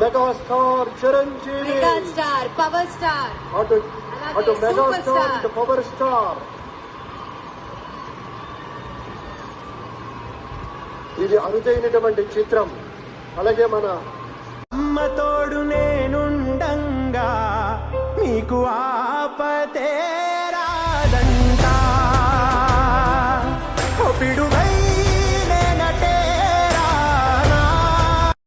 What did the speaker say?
megastar Chiranjeevi megastar power star అటు అటు megastar ఇటు పవర్ స్టార్ ఇది అరుదైనటువంటి చిత్రం. అలాగే మన అమ్మ తోడు నేనుండంగా మీకు ఆపతే రాదంట.